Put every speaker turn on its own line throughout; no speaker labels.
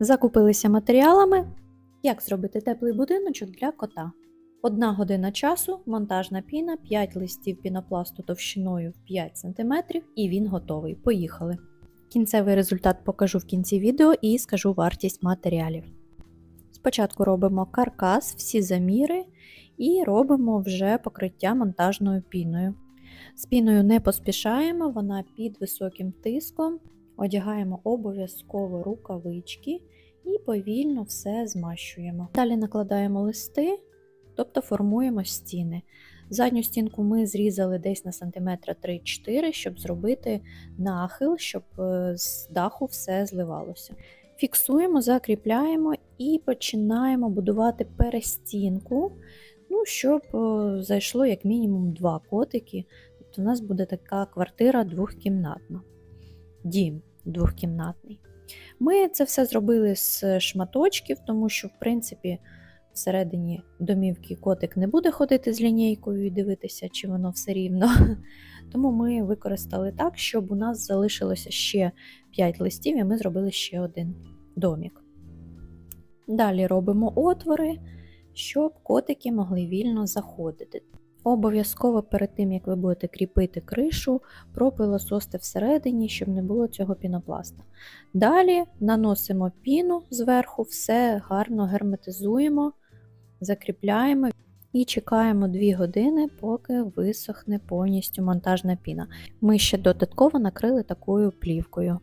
Закупилися матеріалами. Як зробити теплий будиночок для кота? Одна година часу, монтажна піна, 5 листів пінопласту товщиною в 5 см і він готовий. Поїхали. Кінцевий результат покажу в кінці відео і скажу вартість матеріалів. Спочатку робимо каркас, всі заміри і робимо вже покриття монтажною піною. З піною не поспішаємо, вона під високим тиском. Одягаємо обов'язково рукавички і повільно все змащуємо. Далі накладаємо листи, тобто формуємо стіни. Задню стінку ми зрізали десь на сантиметра 3-4, щоб зробити нахил, щоб е, з даху все зливалося. Фіксуємо, закріпляємо і починаємо будувати перестінку, ну, щоб е, зайшло як мінімум два котики. Тобто у нас буде така квартира двохкімнатна. Дім двохкімнатний. Ми це все зробили з шматочків, тому що, в принципі, всередині домівки котик не буде ходити з лінійкою і дивитися, чи воно все рівно. Тому ми використали так, щоб у нас залишилося ще 5 листів, і ми зробили ще один домік. Далі робимо отвори, щоб котики могли вільно заходити. Обов'язково перед тим, як ви будете кріпити кришу, пропилососте всередині, щоб не було цього пінопласта. Далі наносимо піну зверху, все гарно герметизуємо, закріпляємо і чекаємо 2 години, поки висохне повністю монтажна піна. Ми ще додатково накрили такою плівкою.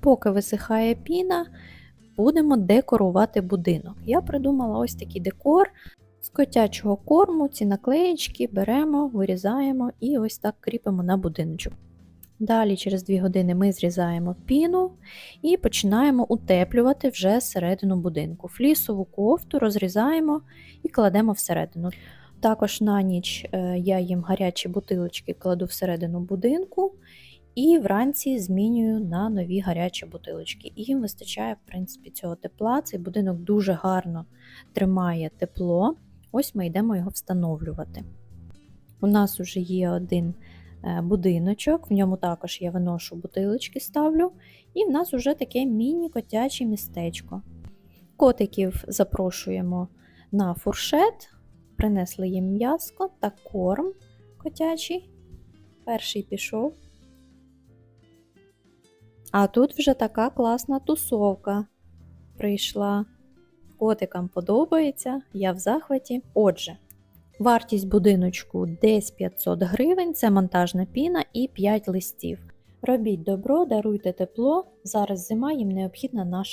Поки висихає піна, будемо декорувати будинок. Я придумала ось такий декор. Котячого корму ці наклеєчки беремо, вирізаємо і ось так кріпимо на будиночок. Далі, через 2 години, ми зрізаємо піну і починаємо утеплювати вже середину будинку. Флісову кофту розрізаємо і кладемо всередину. Також на ніч е, я їм гарячі бутилочки кладу всередину будинку і вранці змінюю на нові гарячі бутилочки. І їм вистачає, в принципі, цього тепла. Цей будинок дуже гарно тримає тепло. Ось ми йдемо його встановлювати. У нас вже є один е, будиночок, в ньому також я виношу бутилочки, ставлю, і в нас вже таке міні-котяче містечко. Котиків запрошуємо на фуршет, принесли їм м'яско та корм котячий. Перший пішов. А тут вже така класна тусовка прийшла. Котикам подобається, я в захваті. Отже, вартість будиночку десь 500 гривень, це монтажна піна і 5 листів. Робіть добро, даруйте тепло. Зараз зима, їм необхідна наша